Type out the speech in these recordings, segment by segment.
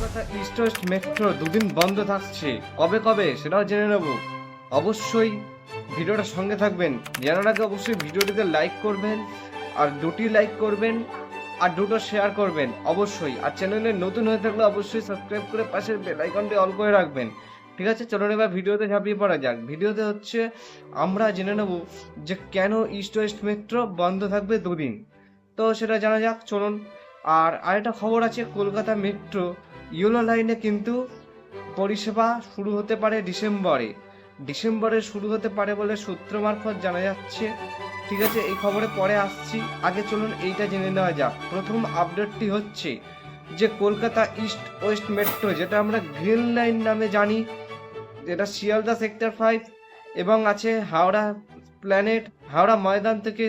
Kolkata east West metro দুদিন বন্ধ থাকছে। কবে কবে সেটাও জেনে নেব। অবশ্যই ভিডিওটা সঙ্গে থাকবেন। জানার আগে অবশ্যই ভিডিওটিতে লাইক করবেন, আর দুটি লাইক করবেন, আর দুটো শেয়ার করবেন, অবশ্যই। আর চ্যানেলে নতুন হয়ে থাকলে অবশ্যই সাবস্ক্রাইব করে পাশের বেল আইকনটি অল করে রাখবেন। ঠিক আছে? চলুন এবার ভিডিওতে ঝাঁপিয়ে পড়া যাক। ভিডিওতে হচ্ছে, আমরা জেনে নেব যে কেন ইস্ট ওয়েস্ট মেট্রো বন্ধ থাকবে দুদিন। তো সেটা জানা যাক, চলুন। আর আরেকটা খবর আছে কলকাতা মেট্রো ইয়েলো লাইনে কিন্তু পরিষেবা শুরু হতে পারে ডিসেম্বরে। ডিসেম্বরে শুরু হতে পারে বলে সূত্র মারফত জানা যাচ্ছে। ঠিক আছে, এই খবরে পরে আসছি। আগে চলুন এইটা জেনে নেওয়া যাক। প্রথম আপডেটটি হচ্ছে যে কলকাতা ইস্ট ওয়েস্ট মেট্রো, যেটা আমরা গ্রিন লাইন নামে জানি, যেটা শিয়ালদা সেক্টর ফাইভ এবং আছে হাওড়া প্ল্যানেট, হাওড়া ময়দান থেকে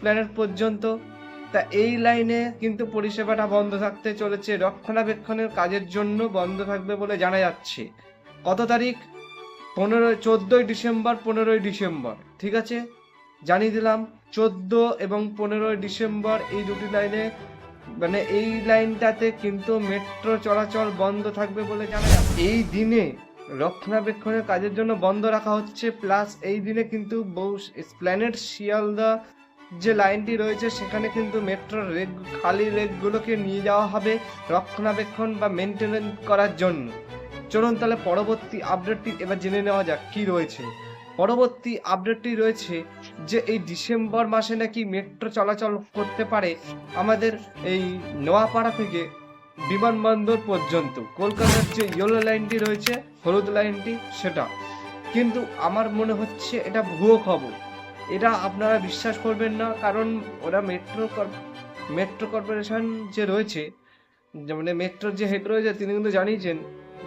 প্ল্যানেট পর্যন্ত। তা এই লাইনে কিন্তু পরিষেবাটা বন্ধ থাকতে চলেছে। রক্ষণাবেক্ষণের কাজের জন্য বন্ধ থাকবে বলে জানা যাচ্ছে। কত তারিখ? পনেরোই চোদ্দোই ডিসেম্বর, পনেরোই ডিসেম্বর। ঠিক আছে? জানিয়ে দিলাম, চোদ্দ এবং পনেরোই ডিসেম্বর এই দুটি লাইনে মানে এই লাইনটাতে কিন্তু মেট্রো চলাচল বন্ধ থাকবে বলে জানা যাচ্ছে। এই দিনে রক্ষণাবেক্ষণের কাজের জন্য বন্ধ রাখা হচ্ছে, প্লাস এই দিনে কিন্তু বহু প্ল্যানেট শিয়ালদা যে লাইনটি রয়েছে, সেখানে কিন্তু মেট্রোর রেক খালি রেকগুলোকে নিয়ে যাওয়া হবে রক্ষণাবেক্ষণ বা মেনটেনেন্স করার জন্য। চলুন তাহলে পরবর্তী আপডেটটি এবার জেনে নেওয়া যাক, কি রয়েছে। পরবর্তী আপডেটটি রয়েছে যে এই ডিসেম্বর মাসে নাকি মেট্রো চলাচল করতে পারে আমাদের এই নোয়াপাড়া থেকে বিমানবন্দর পর্যন্ত। কলকাতার যে ইয়েলো লাইনটি রয়েছে, হলুদ লাইনটি, সেটা। কিন্তু আমার মনে হচ্ছে এটা ভুয়ো খবর। এটা আপনারা বিশ্বাস করবেন না, কারণ ওরা মেট্রো মেট্রো কর্পোরেশন যে রয়েছে মানে মেট্রোর যে হেড রয়েছে, তিনি কিন্তু জানিয়েছেন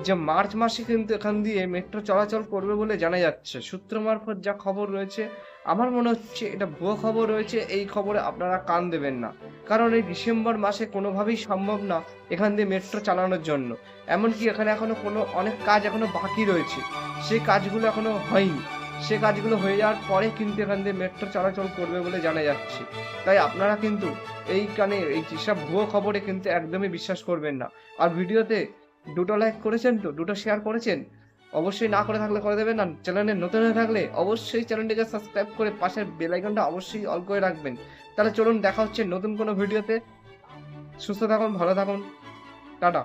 যে মার্চ মাসে কিন্তু এখান দিয়ে মেট্রো চলাচল করবে বলে জানা যাচ্ছে। সূত্র মারফত যা খবর রয়েছে, আমার মনে হচ্ছে এটা ভুয়ো খবর রয়েছে, এই খবরে আপনারা কান দেবেন না। কারণ এই ডিসেম্বর মাসে কোনোভাবেই সম্ভব না এখান দিয়ে মেট্রো চালানোর জন্য। এমনকি এখানে এখনও কোনো অনেক কাজ এখনও বাকি রয়েছে। সেই কাজগুলো এখনও হয়নি। সে কাজগুলো হয়ে যাওয়ার পরে কিন্তু এখান দিয়ে মেট্রো চলাচল করবে বলে জানা যাচ্ছে। তাই আপনারা কিন্তু এই কানে এই যেসব ভুয়ো খবরে কিন্তু একদমই বিশ্বাস করবেন না। আর ভিডিওতে দুটো লাইক করেছেন তো, দুটো শেয়ার করেছেন, অবশ্যই না করে থাকলে করে দেবেন। আর চ্যানেলে নতুন হয়ে থাকলে অবশ্যই চ্যানেলটিকে সাবস্ক্রাইব করে পাশের বেল আইকনটা অবশ্যই অল করে রাখবেন। তাহলে চলুন দেখা হচ্ছে নতুন কোনো ভিডিওতে। সুস্থ থাকুন, ভালো থাকুন। টাটা।